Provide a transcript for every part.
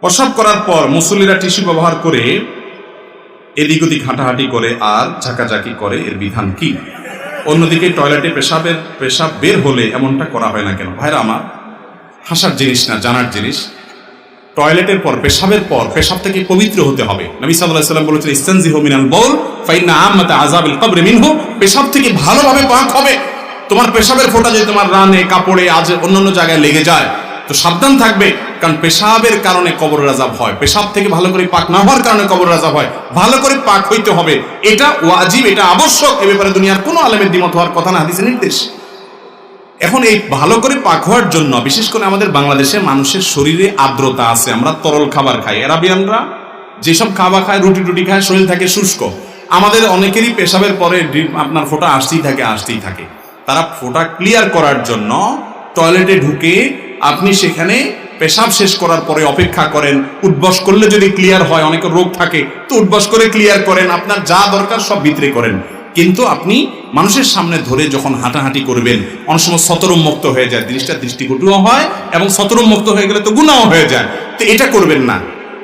প্রসাব করার পর মুসল্লিরা টিস্যু ব্যবহার করে এদিক ওদিক হাঁটাহাঁটি করে আর ঝাঁকাঝাঁকি করে এর বিধান কি? অন্যদিকে টয়লেটে পেশাবের, পেশাব বের হলে এমনটা করা হয় না কেন? ভাইরা আমার, হাসার জিনিস না, জানার জিনিস। টয়লেটের পর, পেশাবের পর, পেশাব থেকে পবিত্র হতে হবে। নবী সাল্লাম বলেছেন, ইস্তানজিহু মিনাল বাউল ফাইন্না আম্মাতা আযাবিল কবরি মিনহু। পেশাব থেকে ভালোভাবে পাক হবে। তোমার পেশাবের ফোঁটা যদি তোমার রানে, কাপড়ে, আজ অন্যান্য জায়গায় লেগে যায় তো সাবধান থাকবে, কারণ পেশাবের কারণে কবর রাজাব হয়। পেশাব থেকে ভালো করে পাক না হওয়ার কারণে কবর রাজাব হয়। ভালো করে পাক হইতে হবে। এটা ওয়াজিব, এটা আবশ্যক। এ ব্যাপারে দুনিয়ার কোনো আলেমের দ্বিমত হওয়ার কথা না, হাদিসের নির্দেশ। এখন এই ভালো করে পাক হওয়ার জন্য, বিশেষ করে আমাদের বাংলাদেশে মানুষের শরীরে আর্দ্রতা আছে, আমরা তরল খাবার খাই। এরাবিয়ানরা যেসব খাবার খায়, রুটি টুটি খায়, শরীর থাকে শুষ্ক। আমাদের অনেকেরই পেশাবের পরে আপনার ফোঁটা আসতেই থাকে আসতেই থাকে। তারা ফোঁটা ক্লিয়ার করার জন্য টয়লেটে ঢুকে আপনি সেখানে পেশাব শেষ করার পরে অপেক্ষা করেন উদ্বস করলে যদি ক্লিয়ার হয় অনেকের রোগ থাকে, তো উদ্বস করে ক্লিয়ার করেন, আপনার যা দরকার সব ভিতরে করেন। কিন্তু আপনি মানুষের সামনে ধরে যখন হাঁটাহাঁটি করবেন, অনেক সময় সতরমুক্ত হয়ে যায়, জিনিসটা দৃষ্টিকটুও হয় এবং সতরমুক্ত হয়ে গেলে তো গুণাও হয়ে যায়। তো এটা করবেন না।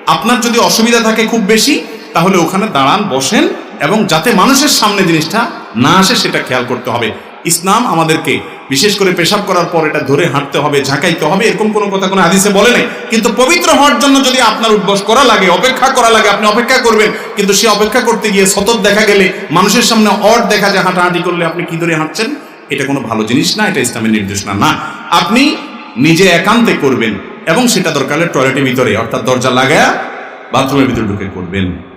আপনার যদি অসুবিধা থাকে খুব বেশি, তাহলে ওখানে দাঁড়ান, বসেন এবং যাতে মানুষের সামনে জিনিসটা না আসে, সেটা খেয়াল করতে হবে। ইসলাম আমাদেরকে বিশেষ করে পেশাব করার পর এটা ধরে হাঁটতে হবে, ঝাঁকাইতে হবে, এরকম কোনো কথা কোনো হাদিসে বলে নাই। কিন্তু পবিত্র হওয়ার জন্য যদি আপনার উদ্বস করা লাগে, অপেক্ষা করা লাগে, আপনি অপেক্ষা করবেন, কিন্তু সে অপেক্ষা করতে গিয়ে সতত দেখা গেলে মানুষের সামনে অট দেখা যায়, হাঁটাহাঁটি করলে আপনি কি ধরে হাঁটছেন? এটা কোনো ভালো জিনিস না, এটা ইসলামের নির্দেশনা না। আপনি নিজে একান্তে করবেন এবং সেটা দরকার টয়লেটের ভিতরে, অর্থাৎ দরজা লাগায়া বাথরুমের ভিতরে ঢুকে করবেন।